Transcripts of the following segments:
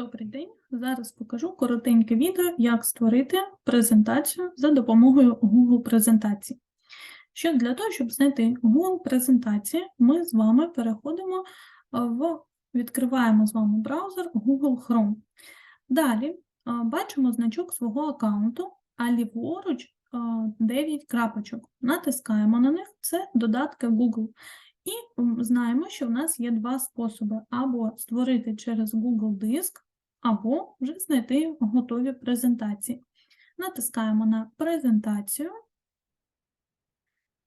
Добрий день. Зараз покажу коротеньке відео, як створити презентацію за допомогою Google презентацій. Що для того, щоб знайти Google презентації, ми з вами переходимо в відкриваємо з вами браузер Google Chrome. Далі бачимо значок свого аккаунту, а ліворуч 9 крапочок. Натискаємо на них, це додатки Google. І знаємо, що в нас є два способи: або створити через Google Диск, або вже знайти готові презентації. Натискаємо на презентацію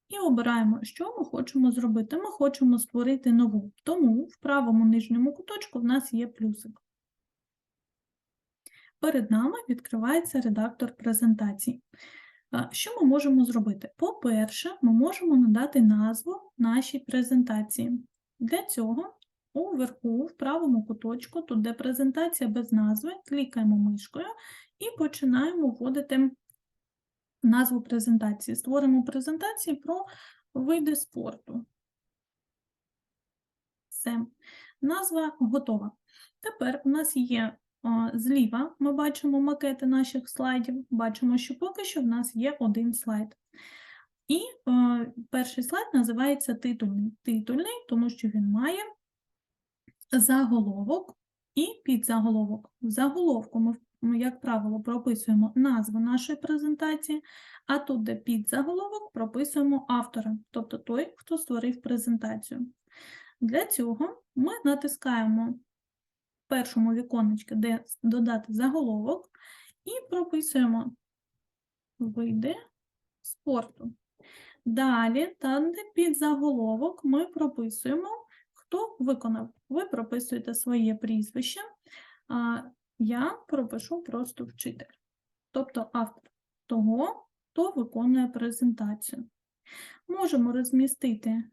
і обираємо, що ми хочемо зробити. Ми хочемо створити нову, тому в правому нижньому куточку в нас є плюсик. Перед нами відкривається редактор презентацій. Що ми можемо зробити? По-перше, ми можемо надати назву нашій презентації. Для цього уверху, в правому куточку, тут де презентація без назви, клікаємо мишкою і починаємо вводити назву презентації. Створимо презентацію про види спорту. Все. Назва готова. Тепер у нас є зліва, ми бачимо макети наших слайдів, бачимо, що поки що в нас є один слайд. І е, перший слайд називається титульний. Титульний, тому що він має заголовок і підзаголовок. В заголовку ми, як правило, прописуємо назву нашої презентації, а тут, де підзаголовок, прописуємо автора, тобто той, хто створив презентацію. Для цього ми натискаємо в першому віконечку, де додати заголовок, і прописуємо види спорту. Далі, там, де під заголовок, ми прописуємо, хто виконав. Ви прописуєте своє прізвище, а я пропишу просто вчитель, тобто автор того, хто виконує презентацію. Можемо розмістити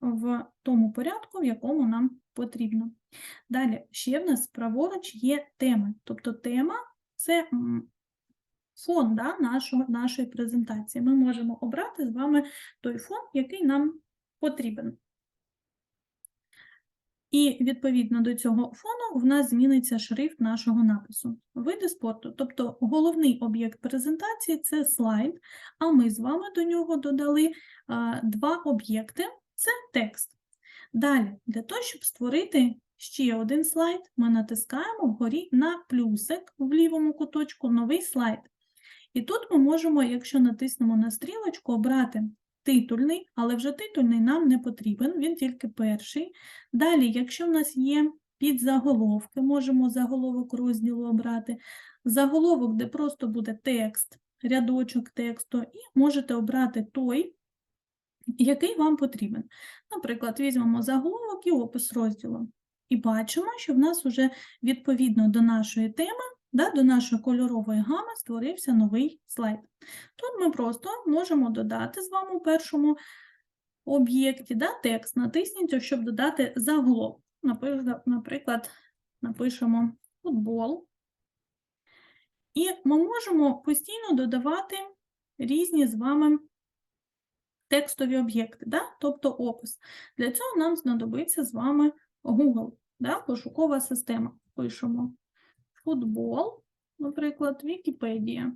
в тому порядку, в якому нам потрібно. Далі, ще в нас праворуч є теми. Тобто тема це фон да, нашого, нашої презентації. Ми можемо обрати з вами той фон, який нам потрібен. І відповідно до цього фону в нас зміниться шрифт нашого напису. Види спорту, тобто головний об'єкт презентації це слайд, а ми з вами до нього додали два об'єкти це текст. Далі, для того, щоб створити ще один слайд, ми натискаємо вгорі на плюсик в лівому куточку новий слайд. І тут ми можемо, якщо натиснемо на стрілочку, обрати титульний, але вже титульний нам не потрібен, він тільки перший. Далі, якщо в нас є підзаголовки, можемо заголовок розділу обрати, заголовок, де просто буде текст, рядочок тексту, і можете обрати той, який вам потрібен. Наприклад, візьмемо заголовок і опис розділу. І бачимо, що в нас вже відповідно до нашої теми, да, до нашої кольорової гами створився новий слайд. Тут ми просто можемо додати з вами у першому об'єкті да, текст. Натисніть, щоб додати. Напи- Наприклад, напишемо футбол. І ми можемо постійно додавати різні з вами текстові об'єкти, да? тобто опис. Для цього нам знадобиться з вами Google, да? пошукова система. Пишемо футбол, наприклад, Вікіпедія.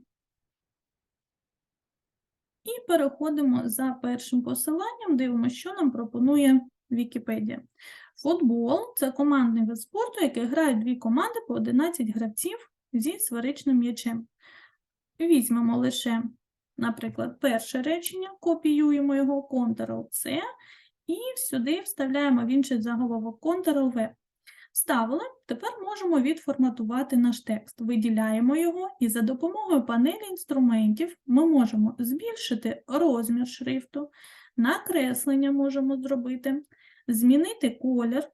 І переходимо за першим посиланням, дивимося, що нам пропонує Вікіпедія. Футбол це командний вид спорту, який грають дві команди по 11 гравців зі сферичним м'ячем. Візьмемо лише Наприклад, перше речення, копіюємо його, Ctrl-C, і сюди вставляємо в інший заголовок Ctrl-V. Вставили, тепер можемо відформатувати наш текст. Виділяємо його, і за допомогою панелі інструментів ми можемо збільшити розмір шрифту, накреслення можемо зробити, змінити колір,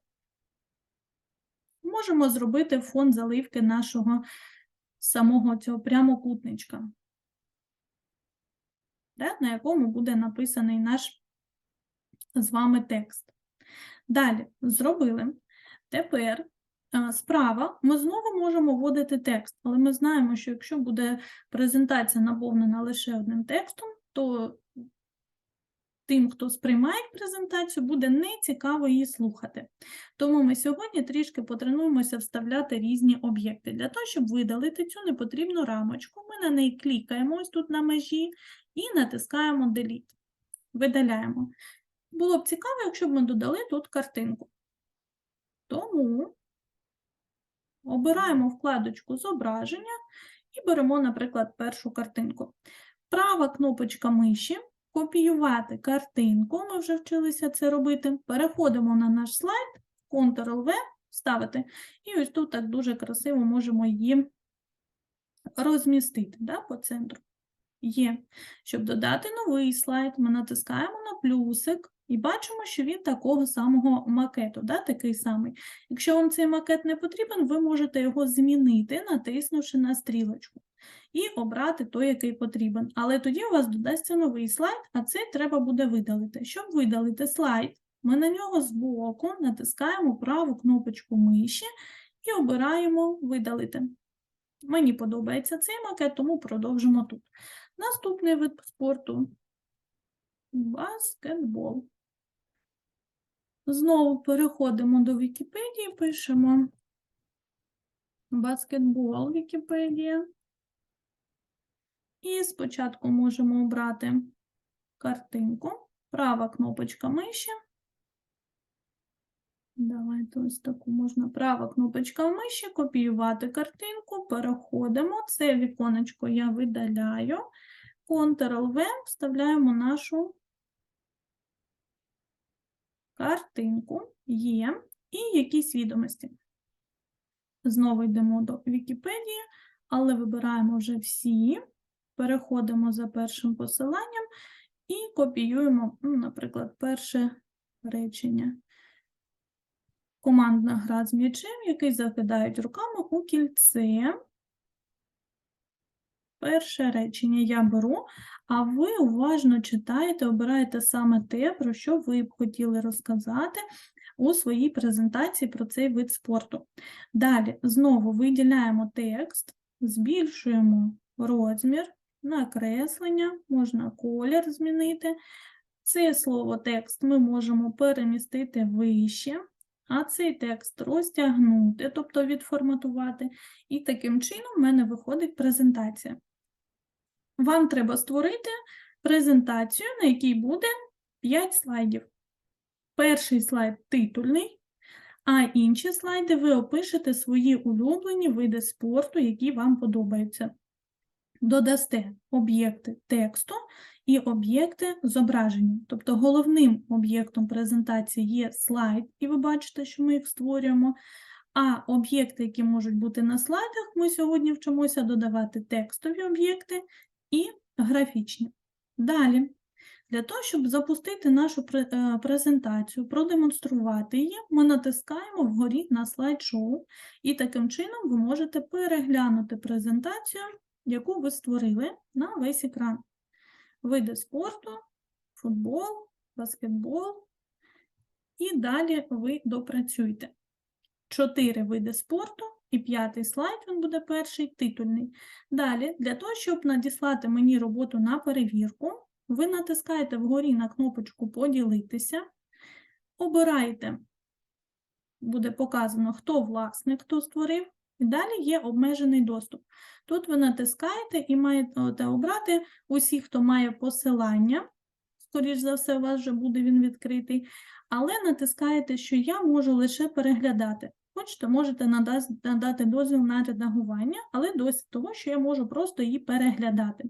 можемо зробити фон заливки нашого самого цього прямокутничка на якому буде написаний наш з вами текст. Далі зробили. Тепер справа ми знову можемо вводити текст, але ми знаємо, що якщо буде презентація наповнена лише одним текстом, то тим, хто сприймає презентацію, буде нецікаво її слухати. Тому ми сьогодні трішки потренуємося вставляти різні об'єкти. Для того, щоб видалити цю непотрібну рамочку, ми на неї клікаємо ось тут на межі і натискаємо Delete. Видаляємо. Було б цікаво, якщо б ми додали тут картинку. Тому обираємо вкладочку зображення і беремо, наприклад, першу картинку. Права кнопочка миші, копіювати картинку, ми вже вчилися це робити. Переходимо на наш слайд, Ctrl-V, ставити, і ось тут так дуже красиво можемо її розмістити да, по центру. Є. Щоб додати новий слайд, ми натискаємо на плюсик і бачимо, що він такого самого макету, да, такий самий. Якщо вам цей макет не потрібен, ви можете його змінити, натиснувши на стрілочку, і обрати той, який потрібен. Але тоді у вас додасться новий слайд, а цей треба буде видалити. Щоб видалити слайд, ми на нього збоку натискаємо праву кнопочку миші і обираємо видалити. Мені подобається цей макет, тому продовжимо тут. Наступний вид спорту баскетбол. Знову переходимо до Вікіпедії, пишемо баскетбол Вікіпедія. І спочатку можемо обрати картинку, права кнопочка миші. Давайте ось таку можна права кнопочка миші, копіювати картинку, переходимо. Це віконечко я видаляю. Ctrl-V, вставляємо нашу картинку, є, і якісь відомості. Знову йдемо до Вікіпедії, але вибираємо вже всі, переходимо за першим посиланням і копіюємо, ну, наприклад, перше речення. Командна гра з м'ячем, який закидають руками у кільце. Перше речення я беру, а ви уважно читаєте, обираєте саме те, про що ви б хотіли розказати у своїй презентації про цей вид спорту. Далі знову виділяємо текст, збільшуємо розмір, накреслення, можна колір змінити. Це слово текст ми можемо перемістити вище, а цей текст розтягнути, тобто відформатувати. І таким чином в мене виходить презентація. Вам треба створити презентацію, на якій буде 5 слайдів. Перший слайд титульний, а інші слайди ви опишете свої улюблені види спорту, які вам подобаються. Додасте об'єкти тексту і об'єкти зображення. Тобто головним об'єктом презентації є слайд, і ви бачите, що ми їх створюємо. А об'єкти, які можуть бути на слайдах, ми сьогодні вчимося додавати текстові об'єкти і графічні. Далі, для того, щоб запустити нашу е, презентацію, продемонструвати її, ми натискаємо вгорі на слайд-шоу, і таким чином ви можете переглянути презентацію, яку ви створили на весь екран. Види спорту, футбол, баскетбол, і далі ви допрацюєте. Чотири види спорту, і п'ятий слайд, він буде перший, титульний. Далі, для того, щоб надіслати мені роботу на перевірку, ви натискаєте вгорі на кнопочку Поділитися, обираєте, буде показано, хто власник, хто створив, і далі є обмежений доступ. Тут ви натискаєте і маєте обрати усі, хто має посилання, скоріш за все, у вас вже буде він відкритий, але натискаєте, що я можу лише переглядати. Хочете, можете надати дозвіл на редагування, але досить того, що я можу просто її переглядати.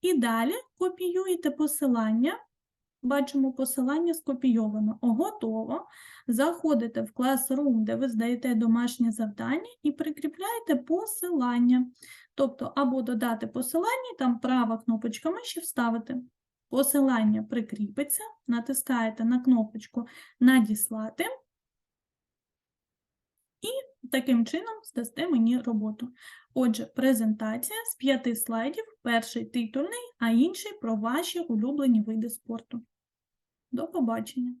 І далі копіюєте посилання, бачимо посилання скопійовано, готово. Заходите в Classroom, де ви здаєте домашнє завдання, і прикріпляєте посилання. Тобто, або додати посилання, там права кнопочка миші вставити. Посилання прикріпиться, натискаєте на кнопочку Надіслати. Таким чином здасте мені роботу. Отже, презентація з п'яти слайдів, перший титульний, а інший про ваші улюблені види спорту. До побачення!